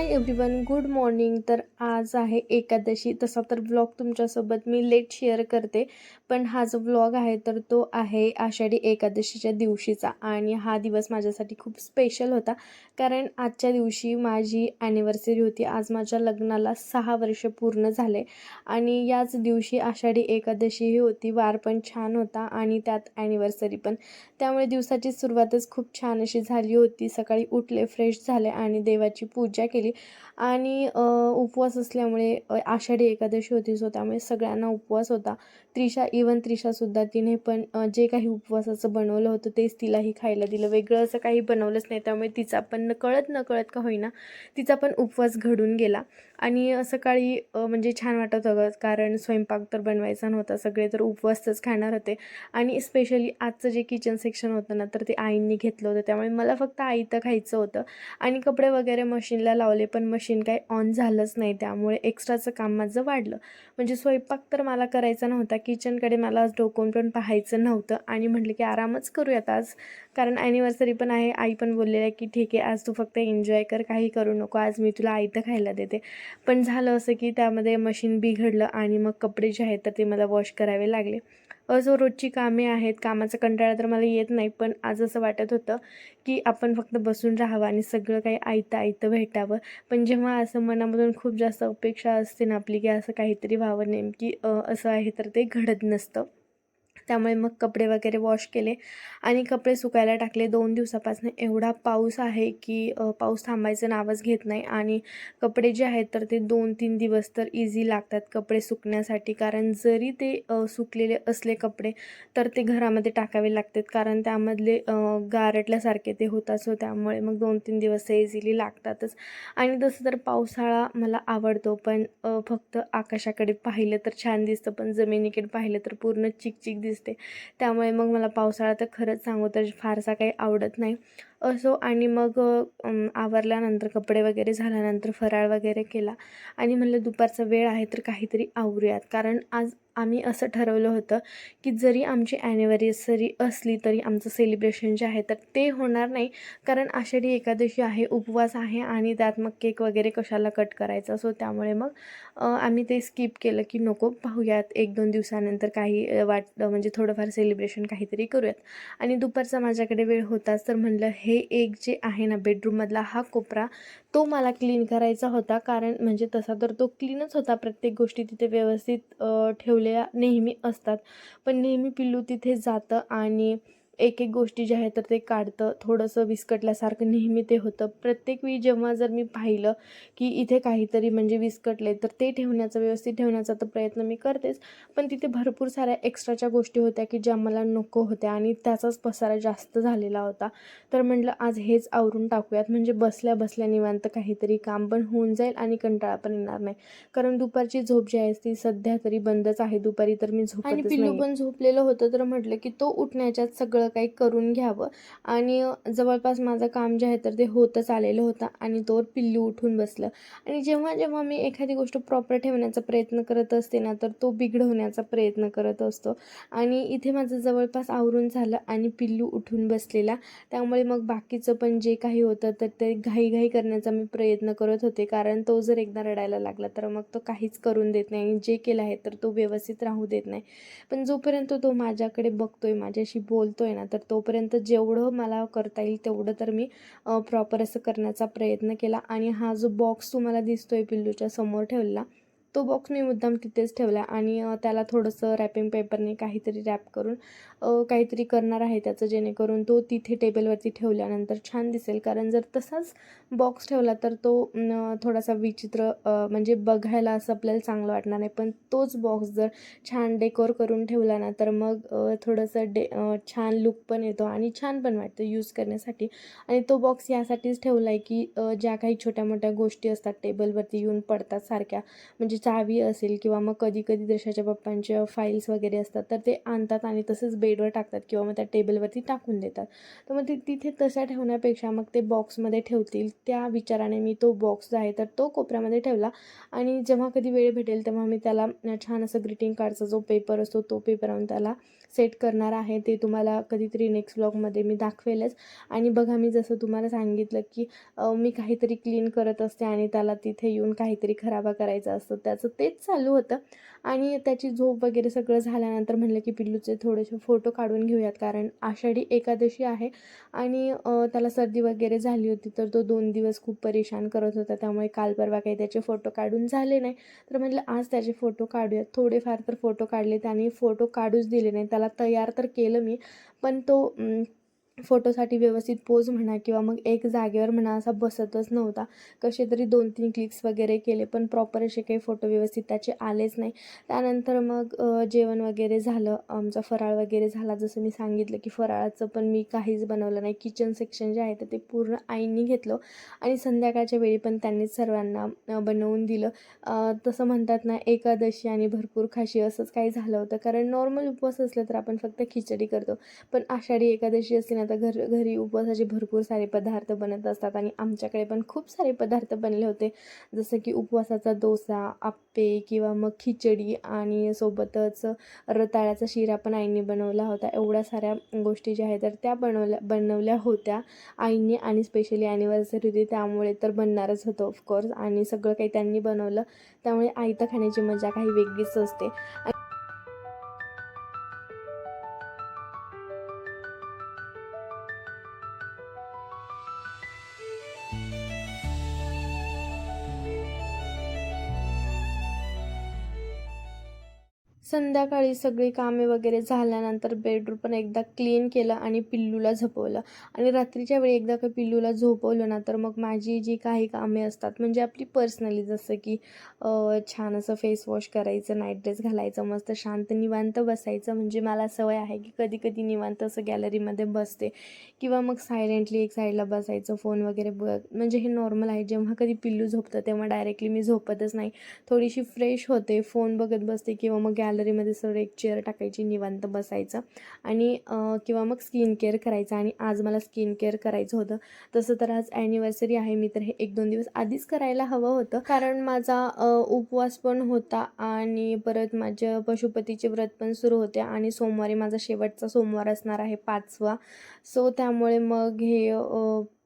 Hi everyone good morning तर आज आहे एकादशी. तसा तर व्लॉग तुमच्यासोबत मी लेट शेअर करते. पण हा जो व्लॉग आहे तर तो आहे आषाढी एकादशीच्या दिवशीचा. आणि हा दिवस माझ्यासाठी खूप स्पेशल होता. कारण आजच्या दिवशी माझी ॲनिव्हर्सरी होती. आज माझ्या लग्नाला सहा वर्ष पूर्ण झाले. आणि याच दिवशी आषाढी एकादशीही होती. वार पण छान होता. आणि त्यात ॲनिव्हर्सरी पण त्यामुळे दिवसाची सुरुवातच खूप छान अशी झाली होती. सकाळी उठले फ्रेश झाले आणि देवाची पूजा केली. आणि उपवास असल्यामुळे आषाढी एकादशी होती सो त्यामुळे सगळ्यांना उपवास होता. त्रिशा इवन त्रिशासुद्धा तिने पण जे काही उपवासाचं बनवलं होतं तेच तिलाही खायला दिलं. वेगळं असं काही बनवलंच नाही त्यामुळे तिचा पण कळत न कळत का होईना तिचा पण उपवास घडून गेला. आणि सकाळी म्हणजे छान वाटत होतं कारण स्वयंपाक तर बनवायचा नव्हता सगळे तर उपवासच खाणार होते. आणि स्पेशली आजचं जे किचन सेक्शन होतं ना तर ते आईंनी घेतलं होतं. त्यामुळे मला फक्त आईतं खायचं होतं. आणि कपडे वगैरे मशीनला लावले पण मशीन काही ऑन झालंच नाही. त्यामुळे एक्स्ट्राचं काम माझं वाढलं. म्हणजे स्वयंपाक तर मला करायचा नव्हता. किचनकडे मला आज डोकून पण पाहायचं नव्हतं. आणि म्हटलं की आरामच करूयात आज. कारण ॲनिव्हर्सरी पण आहे. आई पण बोललेलं आहे की ठीक आहे आज तू फक्त एन्जॉय कर. काही करू नको. आज मी तुला आयतं खायला देते. पण झालं असं की त्यामध्ये मशीन बिघडलं आणि मग कपडे जे आहेत तर ते मला वॉश करावे लागले. असो रोजची कामे आहेत कामाचा कंटाळा तर मला येत नाही पण आज असं वाटत होतं की आपण फक्त बसून राहावं आणि सगळं काही आयतं आयतं भेटावं. पण जेव्हा असं मनामधून खूप जास्त अपेक्षा असते ना आपली की असं काहीतरी व्हावं नेमकी असं आहे तर ते घडत नसतं. त्यामुळे मग कपडे वगैरे वॉश केले. आणि कपडे सुकायला टाकले दोन दिवसापासून. एवढा पाऊस आहे की पाऊस थांबायचं नावच घेत नाही. आणि कपडे जे आहेत तर ते दोन तीन दिवस तर इझी लागतात कपडे सुकण्यासाठी. कारण जरी ते सुकलेले असले कपडे तर ते घरामध्ये टाकावे लागतात. कारण त्यामधले गारटल्यासारखे ते होतात. सो त्यामुळे मग दोन तीन दिवस ते इझिली लागतातच. आणि तसं तर पावसाळा मला आवडतो. पण फक्त आकाशाकडे पाहिलं तर छान दिसतं. पण जमिनीकडे पाहिलं तर पूर्ण चिकचिक दिसतं. त्यामुळे मग मला पावसाळा तर खरंच सांगू तर फारसा काही आवडत नाही. असो आणि मग आवरल्यानंतर कपडे वगैरे झाल्यानंतर फराळ वगैरे केला. आणि म्हणलं दुपारचा वेळ आहे तर काहीतरी आवरूयात. कारण आज आम्ही असं ठरवलं होतं की जरी आमची ॲनिव्हर्सरी असली तरी आमचं सेलिब्रेशन जे आहे तर ते होणार नाही. कारण आषाढी एकादशी आहे उपवास आहे आणि त्यात मग केक वगैरे कशाला कट करायचा? सो त्यामुळे मग आम्ही ते स्किप केलं की नको पाहूयात. एक दोन दिवसानंतर काही वाट म्हणजे थोडंफार सेलिब्रेशन काहीतरी करूयात. आणि दुपारचा माझ्याकडे वेळ होताच तर म्हणलं हे हे एक जे आहे ना बेडरूममधला हा कोपरा तो मला क्लीन करायचा होता. कारण म्हणजे तसा तर तो क्लीनच होता प्रत्येक गोष्टी तिथे व्यवस्थित ठेवलेल्या नेहमी असतात. पण नेहमी पिल्लू तिथे जातं आणि एक एक गोष्टी ज्या आहेत तर ते काढतं. थोडंसं विस्कटल्यासारखं नेहमी ते होतं. प्रत्येक वेळी जेव्हा जर मी पाहिलं की इथे काहीतरी म्हणजे विस्कटले तर ते ठेवण्याचा व्यवस्थित ठेवण्याचा तर प्रयत्न मी करतेच. पण तिथे भरपूर साऱ्या एक्स्ट्राच्या गोष्टी होत्या की ज्या मला नको होत्या आणि त्याचाच पसारा जास्त झालेला होता. तर म्हटलं आज हेच आवरून टाकूयात. म्हणजे बसल्या बसल्या निवांत काहीतरी काम पण होऊन जाईल आणि कंटाळा पण येणार नाही. कारण दुपारची झोप जी आहे ती सध्या तरी बंदच आहे. दुपारी तर मी झोप आणि पिल्लू पण झोपलेलं होतं तर म्हटलं की तो उठण्याच्यात सगळं काही करून घ्यावं. आणि जवळपास माझं काम जे आहे तर ते होतच आलेलं होतं आणि तोवर पिल्लू उठून बसलं. आणि जेव्हा जेव्हा मी एखादी गोष्ट प्रॉपर ठेवण्याचा प्रयत्न करत असते ना तर तो बिघडवण्याचा प्रयत्न करत असतो. आणि इथे माझं जवळपास आवरून झालं आणि पिल्लू उठून बसलेला. त्यामुळे मग बाकीचं पण जे काही होतं तर ते घाईघाई करण्याचा मी प्रयत्न करत होते. कारण तो जर एकदा रडायला लागला तर मग तो काहीच करून देत नाही. आणि जे केलं आहे तर तो व्यवस्थित राहू देत नाही. पण जोपर्यंत तो माझ्याकडे बघतोय माझ्याशी बोलतोय ना तर तोपर्यंत जेवढं मला करता येईल तेवढं तर मी प्रॉपर असं करण्याचा प्रयत्न केला. आणि हा जो बॉक्स तुम्हाला दिसतोय पिल्लूच्या समोर ठेवलेला तो बॉक्स मी मुद्दाम तिथेच ठेवला आणि त्याला थोडंसं रॅपिंग पेपरने काहीतरी रॅप करून काहीतरी करणार आहे त्याचं जेणेकरून तो तिथे टेबलवरती ठेवल्यानंतर छान दिसेल. कारण जर तसाच बॉक्स ठेवला तर तो थोडासा विचित्र म्हणजे बघायला असं आपल्याला चांगलं वाटणार नाही. पण तोच बॉक्स जर छान डेकोर करून ठेवला ना तर मग थोडंसं डे छान लुक पण येतो आणि छान पण वाटतं यूज करण्यासाठी. आणि तो बॉक्स यासाठीच ठेवला आहे की ज्या काही छोट्या मोठ्या गोष्टी असतात टेबलवरती येऊन पडतात सारख्या म्हणजे चावी असेल किंवा मग कधी कधी दर्शाच्या पप्पांच्या फाईल्स वगैरे असतात तर ते आणतात आणि तसंच बेडवर टाकतात किंवा मग त्या टेबलवरती टाकून देतात. तर मग ते तिथे तशा ठेवण्यापेक्षा मग ते बॉक्समध्ये ठेवतील. त्या विचाराने मी तो बॉक्स जो आहे तर तो कोपऱ्यामध्ये ठेवला. आणि जेव्हा कधी वेळ भेटेल तेव्हा मी त्याला छान असं ग्रीटिंग कार्डचा जो पेपर असतो तो पेपर आणून त्याला सेट करणार आहे ते तुम्हाला कधीतरी नेक्स्ट व्लॉगमध्ये मी दाखवेलच. आणि बघा मी जसं तुम्हाला सांगितलं की मी काहीतरी क्लीन करत असते आणि त्याला तिथे येऊन काहीतरी खराबा करायचं असतं. त्याचं तेच चालू होतं. आणि त्याची झोप वगैरे सगळं झाल्यानंतर म्हणलं की पिल्लूचे थोडेसे फोटो काढून घेऊयात कारण आषाढी एकादशी आहे. आणि त्याला सर्दी वगैरे झाली होती तर तो दोन दिवस खूप परेशान करत होता. त्यामुळे काल परवा काही त्याचे फोटो काढून झाले नाही. तर म्हटलं आज त्याचे फोटो काढूयात. थोडेफार तर फोटो काढले त्याने फोटो काढूच दिले नाही. त्याला तयार तर केलं मी पण तो फोटोसाठी व्यवस्थित पोज म्हणा किंवा मग एक जागेवर म्हणा असा बसतच नव्हता. कसे तरी दोन तीन क्लिक्स वगैरे केले पण प्रॉपर असे काही फोटो व्यवस्थित त्याचे आलेच नाही. त्यानंतर मग जेवण वगैरे झालं. आमचा फराळ वगैरे झाला. जसं मी सांगितलं की फराळाचं पण मी काहीच बनवलं नाही. किचन सेक्शन जे आहे तर ते पूर्ण आईंनी घेतलं आणि संध्याकाळच्या वेळी पण त्यांनीच सर्वांना बनवून दिलं. तसं म्हणतात ना एकादशी आणि भरपूर खाशी असंच काही झालं होतं. कारण नॉर्मल उपवास असलं तर आपण फक्त खिचडी करतो. पण आषाढी एकादशी असली ना तर घर घरी उपवासाचे भरपूर सारे पदार्थ बनत असतात आणि आमच्याकडे पण खूप सारे पदार्थ बनले होते. जसं की उपवासाचा डोसा आप्पे किंवा मग खिचडी आणि सोबतच रताळ्याचा शिरा पण आईने बनवला होता. एवढ्या साऱ्या गोष्टी ज्या आहेत तर त्या बनवल्या बनवल्या होत्या. आईने आणि स्पेशली ॲनिव्हर्सरी होती त्यामुळे तर बनणारच होतं ऑफकोर्स आणि सगळं काही त्यांनी बनवलं. त्यामुळे आईतं खाण्याची मजा काही वेगळीच असते. संध्याकाळी सगळी कामे वगैरे झाल्यानंतर बेडरूम पण एकदा क्लीन केलं आणि पिल्लूला झोपवलं. आणि रात्रीच्या वेळी एकदा का पिल्लूला झोपवलं ना तर मग माझी जी काही कामे असतात म्हणजे आपली पर्सनली जसं की छान असं फेस वॉश करायचं नाईट ड्रेस घालायचं मस्त शांत निवांत बसायचं म्हणजे मला सवय आहे की कधी कधी निवांत असं गॅलरीमध्ये बसते. किंवा मग सायलेंटली एक साईडला बसायचं फोन वगैरे ब म्हणजे हे नॉर्मल आहे. जेव्हा कधी पिल्लू झोपतं तेव्हा डायरेक्टली मी झोपतच नाही. थोडीशी फ्रेश होते फोन बघत बसते किंवा मग गॅलरी गॅलरीमध्ये सरळ एक चेअर टाकायची निवांत बसायचं आणि किंवा मग स्किन केअर करायचं आणि आज मला स्किन केअर करायचं होतं. तसं तर आज ॲनिव्हर्सरी आहे मी तर हे एक दोन दिवस आधीच करायला हवं होतं. कारण माझा उपवास पण होता आणि परत माझ्या पशुपतीचे व्रत पण सुरू होते आणि सोमवारी माझा शेवटचा सोमवार असणार आहे पाचवा. सो त्यामुळे मग हे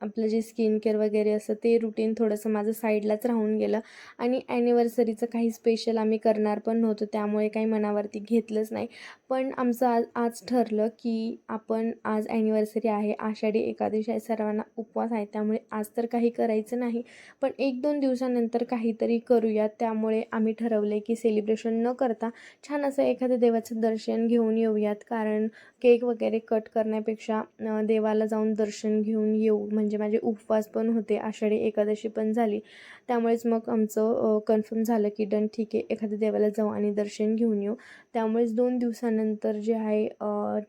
आपलं जे स्किन केअर वगैरे असं ते रुटीन थोडंसं माझं साईडलाच राहून गेलं. आणि ॲनिव्हर्सरीचं काही स्पेशल आम्ही करणार पण नव्हतो त्यामुळे काही मनावरती घेतलंच नाही. पण आमचं आज आज ठरलं की आपण आज ॲनिव्हर्सरी आहे आषाढी एकादशी आहे सर्वांना उपवास आहे त्यामुळे आज तर काही करायचं नाही. पण एक दोन दिवसानंतर काहीतरी करूयात त्यामुळे आम्ही ठरवले की सेलिब्रेशन न करता छान असं एखाद्या देवाचं दर्शन घेऊन येऊयात. कारण केक वगैरे कट करण्यापेक्षा देवाला जाऊन दर्शन घेऊन येऊ म्हणजे म्हणजे माझे उपवास पण होते आषाढी एकादशी पण झाली. त्यामुळेच मग आमचं कन्फर्म झालं की डन ठीक आहे एखाद्या देवाला जाऊ आणि दर्शन घेऊन येऊ. त्यामुळेच दोन दिवसानंतर जे आहे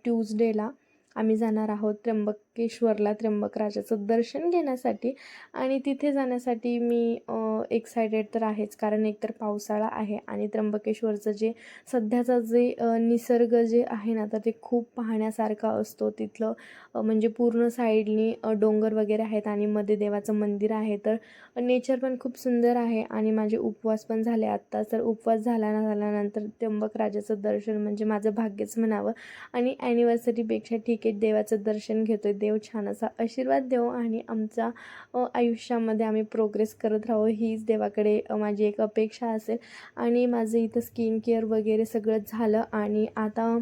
ट्यूजडेला आम्ही जाणार आहोत त्र्यंबक त्र्यंबकेश्वरला त्र्यंबकराजाचं दर्शन घेण्यासाठी आणि तिथे जाण्यासाठी मी एक्सायटेड तर आहेच. कारण एकतर पावसाळा आहे आणि त्र्यंबकेश्वरचं जे सध्याचं जे निसर्ग जे आहे ना तर ते खूप पाहण्यासारखा असतो. तिथलं म्हणजे पूर्ण साईडनी डोंगर वगैरे आहेत आणि मध्ये देवाचं मंदिर आहे. तर नेचर पण खूप सुंदर आहे आणि माझे उपवास पण झाले आत्ता तर उपवास झाला ना झाल्यानंतर त्र्यंबक राजाचं दर्शन म्हणजे माझं भाग्यच म्हणावं. आणि ॲनिव्हर्सरीपेक्षा ठीक आहे देवाचं दर्शन घेतो आहे देव छान असा आशीर्वाद देव आणि आमचा आयुष्यामध्ये आम्ही प्रोग्रेस करत राहू हीच देवाकडे माझी एक अपेक्षा असेल. आणि माझं इथं स्किन केअर वगैरे सगळं झालं आणि आता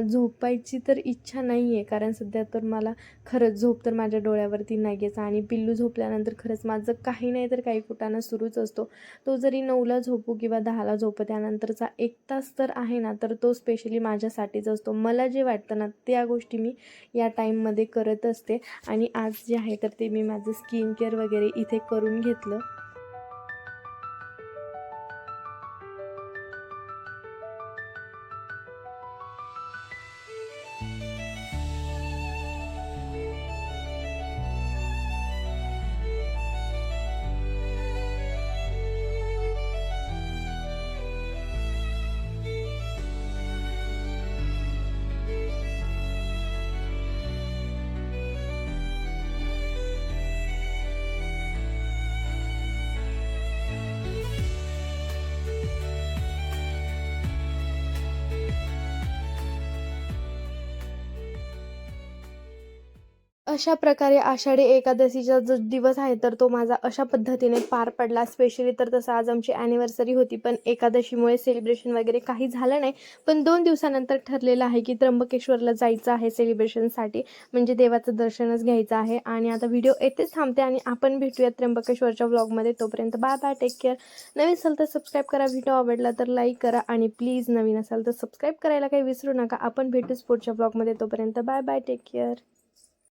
झोपायची तर इच्छा नाही आहे कारण सध्या तर मला खरंच झोप तर माझ्या डोळ्यावरती नाही आणि पिल्लू झोपल्यानंतर खरंच माझं काही नाही तर काही कुटाणा सुरूच असतो. तो जरी नऊला झोपू किंवा दहाला झोपू त्यानंतरचा एक तास तर आहे ना तर तो स्पेशली माझ्यासाठीच असतो. मला जे वाटतं ना त्या गोष्टी मी या टाईममध्ये करत असते. आणि आज जे आहे तर ते मी माझं स्किन केअर वगैरे इथे करून घेतलं. अशा प्रकारे आषाढी एकादशीचा जो दिवस आहे तर तो माझा अशा पद्धतीने पार पडला. स्पेशली तर तसं आज आमची ॲनिव्हर्सरी होती पण एकादशीमुळे सेलिब्रेशन वगैरे काही झालं नाही. पण दोन दिवसानंतर ठरलेलं आहे की त्र्यंबकेश्वरला जायचं आहे सेलिब्रेशनसाठी म्हणजे देवाचं दर्शनच घ्यायचं आहे. आणि आता व्हिडिओ येथेच थांबते आणि आपण भेटूया त्र्यंबकेश्वरच्या व्लॉगमध्ये तोपर्यंत बाय बाय टेक केअर नवीन असेल तर सबस्क्राईब करा. व्हिडिओ आवडला तर लाईक करा आणि प्लीज नवीन असाल तर सबस्क्राईब करायला काही विसरू नका. आपण भेटूच पुढच्या ब्लॉगमध्ये तोपर्यंत बाय बाय टेक केअर